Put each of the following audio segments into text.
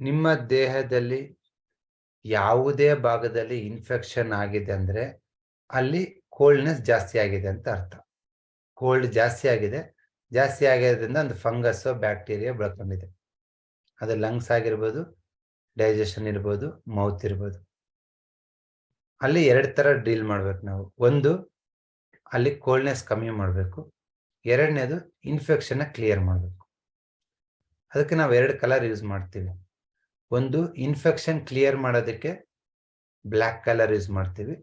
ನಿಮ್ಮ ದೇಹದಲ್ಲಿ ಯಾವುದೇ ಭಾಗದಲ್ಲಿ ಇನ್ಫೆಕ್ಷನ್ ಆಗಿದೆ ಅಂದರೆ ಅಲ್ಲಿ ಕೋಲ್ಡ್ನೆಸ್ ಜಾಸ್ತಿ ಆಗಿದೆ ಅಂತ ಅರ್ಥ. ಕೋಲ್ಡ್ ಜಾಸ್ತಿ ಆಗಿದೆ. ಜಾಸ್ತಿ ಆಗಿರೋದ್ರಿಂದ ಒಂದು ಫಂಗಸ್ ಬ್ಯಾಕ್ಟೀರಿಯಾ ಬೆಳ್ಕೊಂಡಿದೆ. ಅದು ಲಂಗ್ಸ್ ಆಗಿರ್ಬೋದು ಡೈಜೆಷನ್ ಇರ್ಬೋದು ಮೌತ್ ಇರ್ಬೋದು. ಅಲ್ಲಿ ಎರಡು ಥರ ಡೀಲ್ ಮಾಡ್ಬೇಕು ನಾವು. ಒಂದು, ಅಲ್ಲಿ ಕೋಲ್ಡ್ನೆಸ್ ಕಮ್ಮಿ ಮಾಡಬೇಕು. ಎರಡನೇದು ಇನ್ಫೆಕ್ಷನ್ನ ಕ್ಲಿಯರ್ ಮಾಡಬೇಕು. ಅದಕ್ಕೆ ನಾವು ಎರಡು ಕಲರ್ ಯೂಸ್ ಮಾಡ್ತೀವಿ. ಒಂದು ಇನ್ಫೆಕ್ಷನ್ ಕ್ಲಿಯರ್ ಮಾಡೋದಕ್ಕೆ ಬ್ಲ್ಯಾಕ್ ಕಲರ್ ಯೂಸ್ ಮಾಡ್ತೀವಿ.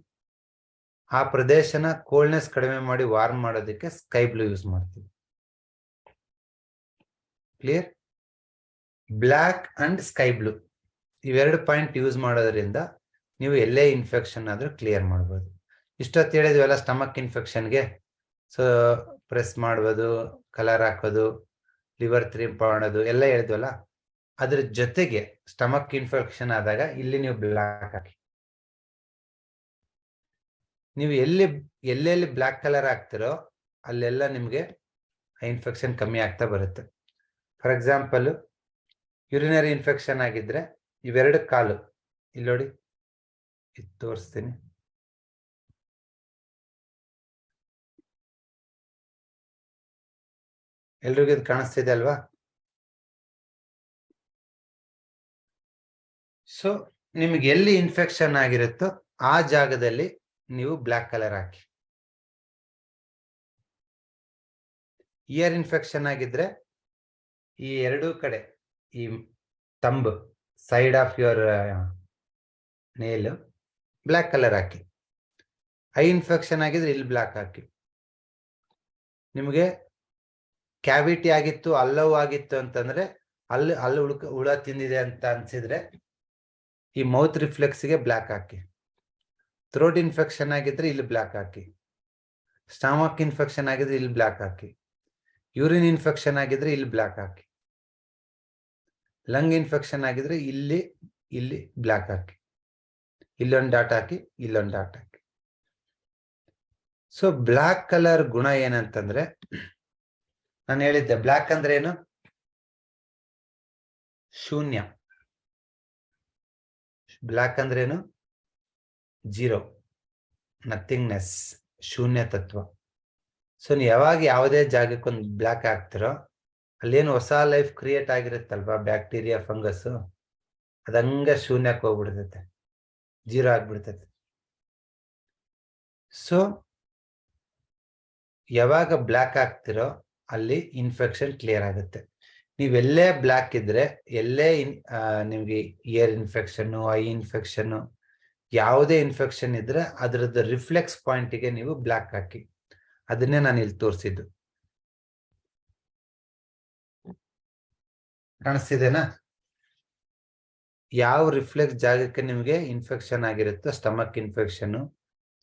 ಆ ಪ್ರದೇಶನ ಕೋಲ್ಡ್ನೆಸ್ ಕಡಿಮೆ ಮಾಡಿ ವಾರ್ಮ್ ಮಾಡೋದಕ್ಕೆ ಸ್ಕೈ ಬ್ಲೂ ಯೂಸ್ ಮಾಡ್ತೀವಿ. Clear black and sky blue ಇವೆರಡು ಪಾಯಿಂಟ್ ಯೂಸ್ ಮಾಡೋದ್ರಿಂದ ನೀವು ಎಲ್ಲೇ ಇನ್ಫೆಕ್ಷನ್ ಆದರೂ ಕ್ಲಿಯರ್ ಮಾಡ್ಬೋದು. ಇಷ್ಟೊತ್ತು ಹೇಳಿದ್ವಲ್ಲ ಸ್ಟಮಕ್ ಇನ್ಫೆಕ್ಷನ್ಗೆ ಸೊ ಪ್ರೆಸ್ ಮಾಡ್ಬೋದು ಕಲರ್ ಹಾಕೋದು ಲಿವರ್ ತ್ರೀಪ್ ಮಾಡೋದು ಎಲ್ಲ ಹೇಳಿದ್ವಲ್ಲ. ಅದ್ರ ಜೊತೆಗೆ ಸ್ಟಮಕ್ ಇನ್ಫೆಕ್ಷನ್ ಆದಾಗ ಇಲ್ಲಿ ನೀವು ಬ್ಲ್ಯಾಕ್ ಹಾಕಿ. ನೀವು ಎಲ್ಲಿ, ಎಲ್ಲೆಲ್ಲಿ ಬ್ಲ್ಯಾಕ್ ಕಲರ್ ಹಾಕ್ತಿರೋ ಅಲ್ಲೆಲ್ಲ ನಿಮಗೆ ಇನ್ಫೆಕ್ಷನ್ ಕಮ್ಮಿ ಆಗ್ತಾ ಬರುತ್ತೆ. ಫಾರ್ ಎಕ್ಸಾಂಪಲ್ ಯುರಿನರಿ ಇನ್ಫೆಕ್ಷನ್ ಆಗಿದ್ರೆ ಇವೆರಡು ಕಾಲು. ಇಲ್ಲಿ ನೋಡಿ, ಇದು ತೋರಿಸ್ತೀನಿ. ಎಲ್ರಿಗೂ ಇದು ಕಾಣಿಸ್ತಿದೆ ಅಲ್ವಾ? ಸೊ ನಿಮ್ಗೆ ಎಲ್ಲಿ ಇನ್ಫೆಕ್ಷನ್ ಆಗಿರುತ್ತೋ ಆ ಜಾಗದಲ್ಲಿ ನೀವು ಬ್ಲ್ಯಾಕ್ ಕಲರ್ ಹಾಕಿ. ಇಯರ್ ಇನ್ಫೆಕ್ಷನ್ ಆಗಿದ್ರೆ ಈ ಎರಡೂ ಕಡೆ, ಈ thumb side of your nail black colour hockey. Eye infection ಆಗಿದ್ರೆ ಇಲ್ಲಿ ಬ್ಲ್ಯಾಕ್ ಹಾಕಿ. ನಿಮಗೆ ಕ್ಯಾವಿಟಿ ಆಗಿತ್ತು ಅಲ್ಲವೂ ಆಗಿತ್ತು ಅಂತಂದ್ರೆ ಅಲ್ಲಿ ಅಲ್ಲಿ ಉಳ್ಕ, ಹುಳ ತಿಂದಿದೆ ಅಂತ ಅನ್ಸಿದ್ರೆ ಈ ಮೌತ್ ರಿಫ್ಲೆಕ್ಸ್ಗೆ ಬ್ಲ್ಯಾಕ್ ಹಾಕಿ. ಥ್ರೋಟ್ ಇನ್ಫೆಕ್ಷನ್ ಆಗಿದ್ರೆ ಇಲ್ಲಿ ಬ್ಲ್ಯಾಕ್ ಹಾಕಿ. ಸ್ಟಮಕ್ ಇನ್ಫೆಕ್ಷನ್ ಆಗಿದ್ರೆ ಇಲ್ಲಿ ಬ್ಲ್ಯಾಕ್ ಹಾಕಿ. ಯೂರಿನ್ ಇನ್ಫೆಕ್ಷನ್ ಆಗಿದ್ರೆ ಇಲ್ಲಿ ಬ್ಲ್ಯಾಕ್ ಹಾಕಿ. ಲಂಗ್ ಇನ್ಫೆಕ್ಷನ್ ಆಗಿದ್ರೆ ಇಲ್ಲಿ ಇಲ್ಲಿ ಬ್ಲ್ಯಾಕ್ ಹಾಕಿ. ಇಲ್ಲೊಂದು ಡಾಟ್ ಹಾಕಿ, ಇಲ್ಲೊಂದು ಡಾಟ್ ಹಾಕಿ. ಸೊ ಬ್ಲ್ಯಾಕ್ ಕಲರ್ ಗುಣ ಏನಂತಂದ್ರೆ, ನಾನು ಹೇಳಿದ್ದೆ ಬ್ಲ್ಯಾಕ್ ಅಂದ್ರೆ ಏನು? ಶೂನ್ಯ. ಬ್ಲ್ಯಾಕ್ ಅಂದ್ರೇನು? ಜೀರೋ. ನಥಿಂಗ್ನೆಸ್. ಶೂನ್ಯ ತತ್ವ. ಸೊ ನೀವು ಯಾವಾಗ ಯಾವುದೇ ಜಾಗಕ್ಕೊಂದು ಬ್ಲ್ಯಾಕ್ ಹಾಕ್ತಿರೋ, ಅಲ್ಲೇನು ಹೊಸ ಲೈಫ್ ಕ್ರಿಯೇಟ್ ಆಗಿರುತ್ತಲ್ವಾ, ಬ್ಯಾಕ್ಟೀರಿಯಾ ಫಂಗಸ್ ಅದಂಗ ಶೂನ್ಯಕ್ಕೆ ಹೋಗ್ಬಿಡ್ತೈತೆ. ಜೀರೋ ಆಗ್ಬಿಡ್ತೈತೆ. ಸೊ, ಯಾವಾಗ ಬ್ಲ್ಯಾಕ್ ಆಗ್ತಿರೋ ಅಲ್ಲಿ ಇನ್ಫೆಕ್ಷನ್ ಕ್ಲಿಯರ್ ಆಗುತ್ತೆ. ನೀವೆಲ್ಲೇ ಬ್ಲ್ಯಾಕ್ ಇದ್ರೆ, ಎಲ್ಲೇ ಇನ್ ನಿಮ್ಗೆ ಇಯರ್ ಇನ್ಫೆಕ್ಷನ್ ಐ ಇನ್ಫೆಕ್ಷನ್ ಯಾವುದೇ ಇನ್ಫೆಕ್ಷನ್ ಇದ್ರೆ ಅದರದ್ದು ರಿಫ್ಲೆಕ್ಸ್ ಪಾಯಿಂಟ್ಗೆ ನೀವು ಬ್ಲ್ಯಾಕ್ ಹಾಕಿ. ಅದನ್ನೇ ನಾನು ಇಲ್ಲಿ ತೋರಿಸಿದ್ದು. ಕಾಣಿಸ್ತಿದೆನಾ? ಯಾವ ರಿಫ್ಲೆಕ್ಸ್ ಜಾಗಕ್ಕೆ ನಿಮಗೆ infection ಆಗಿರುತ್ತೋ? Stomach infection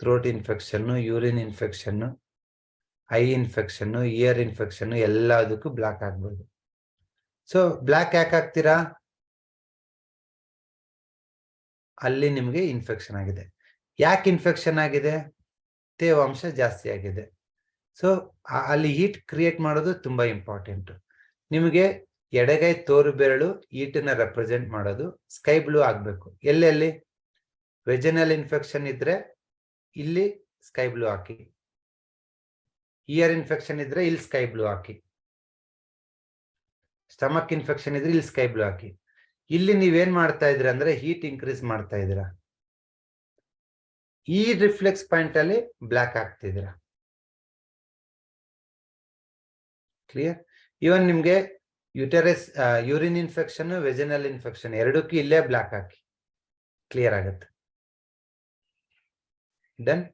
throat infection urine infection eye infection ear infection ಎಲ್ಲದಕ್ಕೂ ಬ್ಲಾಕ್ ಆಗ್ಬೋದು. ಸೊ ಬ್ಲ್ಯಾಕ್ ಯಾಕೆ ಹಾಕ್ತೀರಾ? ಅಲ್ಲಿ ನಿಮಗೆ ಇನ್ಫೆಕ್ಷನ್ ಆಗಿದೆ. ಯಾಕೆ ಇನ್ಫೆಕ್ಷನ್ ಆಗಿದೆ? ತೇವಾಂಶ ಜಾಸ್ತಿ ಆಗಿದೆ. ಸೊ ಅಲ್ಲಿ ಹೀಟ್ ಕ್ರಿಯೇಟ್ ಮಾಡೋದು ತುಂಬಾ ಇಂಪಾರ್ಟೆಂಟ್ ನಿಮಗೆ ಎಡಗೈ ತೋರು ಬೆರಳು ಹೀಟನ್ನ ರೆಪ್ರೆಸೆಂಟ್ ಮಾಡೋದು ಸ್ಕೈ ಬ್ಲೂ ಆಗಬೇಕು. ಎಲ್ಲೆಲ್ಲಿ ವೆಜನಲ್ ಇನ್ಫೆಕ್ಷನ್ ಇದ್ರೆ ಇಲ್ಲಿ ಸ್ಕೈ ಬ್ಲೂ ಹಾಕಿ. ಇಯರ್ ಇನ್ಫೆಕ್ಷನ್ ಇದ್ರೆ ಇಲ್ಲಿ ಸ್ಕೈ ಬ್ಲೂ ಹಾಕಿ. ಸ್ಟಮಕ್ ಇನ್ಫೆಕ್ಷನ್ ಇದ್ರೆ ಇಲ್ಲಿ ಸ್ಕೈ ಬ್ಲೂ ಹಾಕಿ. ಇಲ್ಲಿ ನೀವೇನ್ ಮಾಡ್ತಾ ಇದ್ರ ಅಂದ್ರೆ ಹೀಟ್ ಇನ್ಕ್ರೀಸ್ ಮಾಡ್ತಾ ಇದ್ದೀರಾ. ಈ ರಿಫ್ಲೆಕ್ಸ್ ಪಾಯಿಂಟ್ ಅಲ್ಲಿ ಬ್ಲ್ಯಾಕ್ ಆಗ್ತಿದ್ದೀರಾ ಕ್ಲಿಯರ್ ಇವನ್ ನಿಮ್ಗೆ uterus urine infection vaginal infection ಎರಡಕ್ಕೂ ಇಲ್ಲೇ ಬ್ಲ್ಯಾಕ್ ಹಾಕಿ. ಕ್ಲಿಯರ್ ಆಗತ್ತೆ. ಡನ್